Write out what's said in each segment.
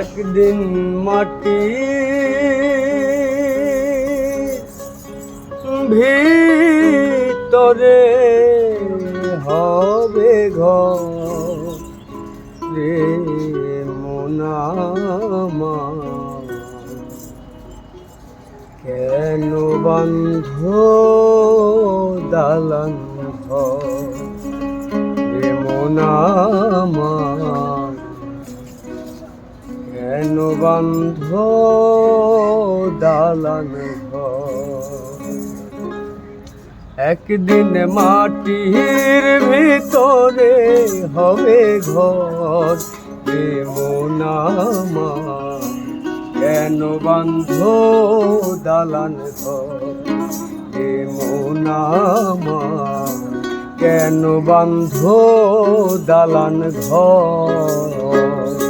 একদিন মাটি ভিতরে হবে ঘর রে মোনামা কেন বন্ধ দালান ঘর রে মোনামা বন্ধ দালান একদিন মাটির ভিতরে হবে ঘর। রে কেন বন্ধ দালান ঘর? মোনামা কেন বন্ধ দালান ঘর?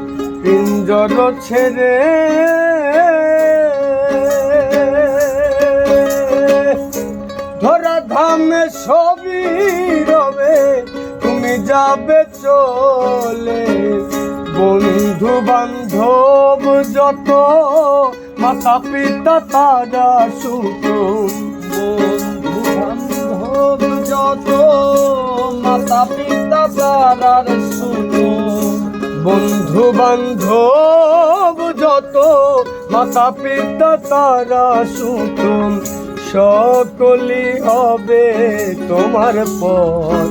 পিঞ্জর ছেড়ে ধরা ধামে সবই রবে, তুমি যাবে চলে। বন্ধু বান্ধব যত, মাতা পিতা তারা সুত বন্ধু বান্ধব যত, মাতা পিতা তারার সুত বন্ধু বান্ধব যত মাতা পিতা তারা সুতম সকলি হবে তোমার পর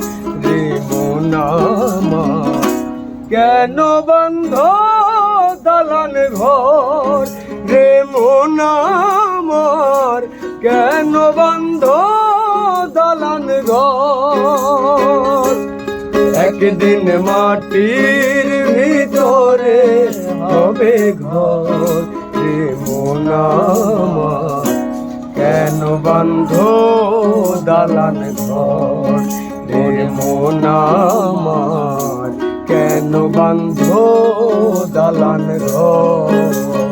রে কেন বন্ধ দালান ঘর রে মোনামার কেন বন্ধ দালান ঘর? একদিন মাটির ভিতরে হবে ঘর রে মোনামা কেন বন্ধ দালান ঘর রে মোনামার কেন বন্ধ দালান ঘর?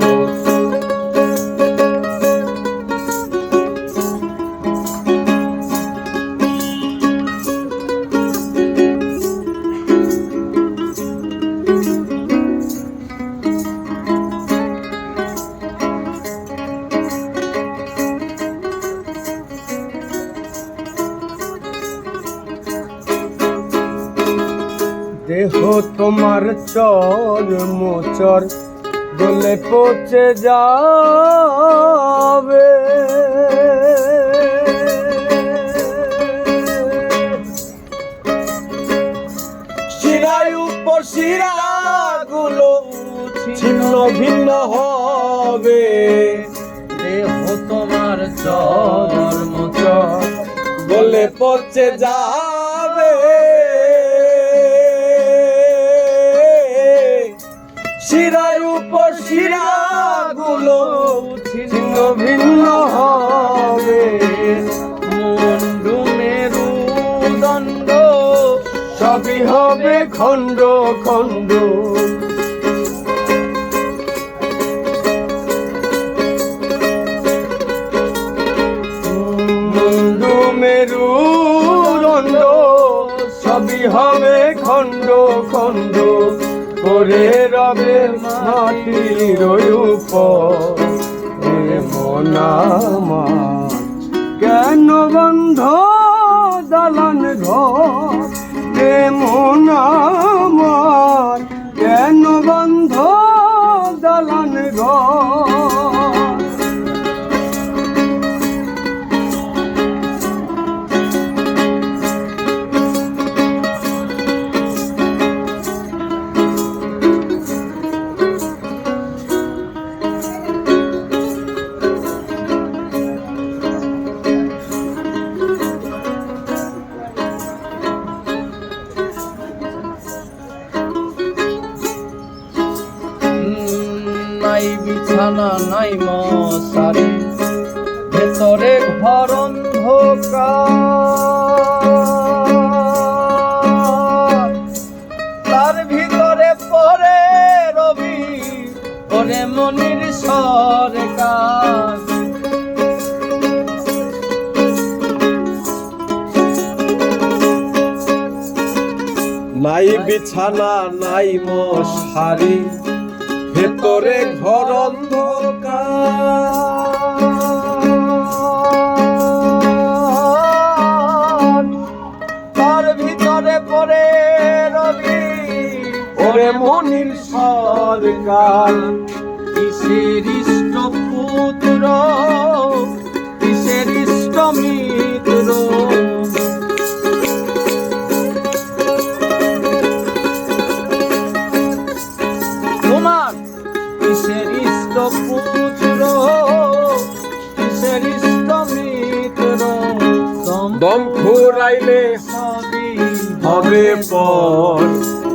দেহ তোমার চর মোচর গলে পচে যাবে। শিরায় উপর শিরাগুলো ভিন্ন হবে। দেহ তোমার চর্ম গলে পচে যাবে। শিরায় উপর শিরাগুলো ছিন্ন ভিন্ন হবে। মুন্ডু মেরু দণ্ড সবই হবে খণ্ড মাটির মনামা কেন বন্ধ দালান ঘর মনামার কেন বন্ধ বিছানা নাই মশারি। ভেতরে ঘর তার ভিতরে পরে রবি ওরে মনির সরকার। নাই, বিছানা নাই মশারি। ভেতরে ঘর তার ভিতরে পরে রবি ওরে মনির সরকার। কিসের ইষ্ট পুত্র? সবই হবে পর।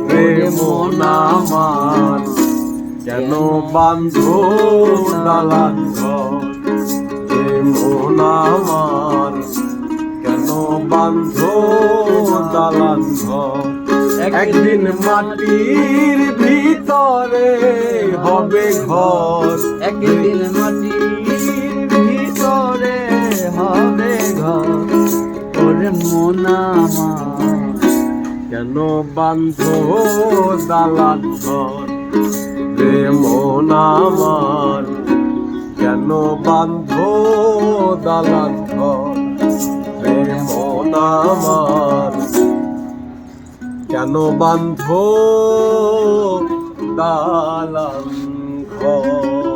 প্রেম নামার কেন বান্ধ দালান ঘর? প্রেম নামার কেন বান্ধ দালান ঘর? একদিন মাটির ভিতরে হবে ঘর। একদিন মাটির কেন বান্ধ দালান ঘর প্রেম নামার কেন বান্ধ দালান ঘর প্রেম নামার কেন বান্ধ দালান ঘর।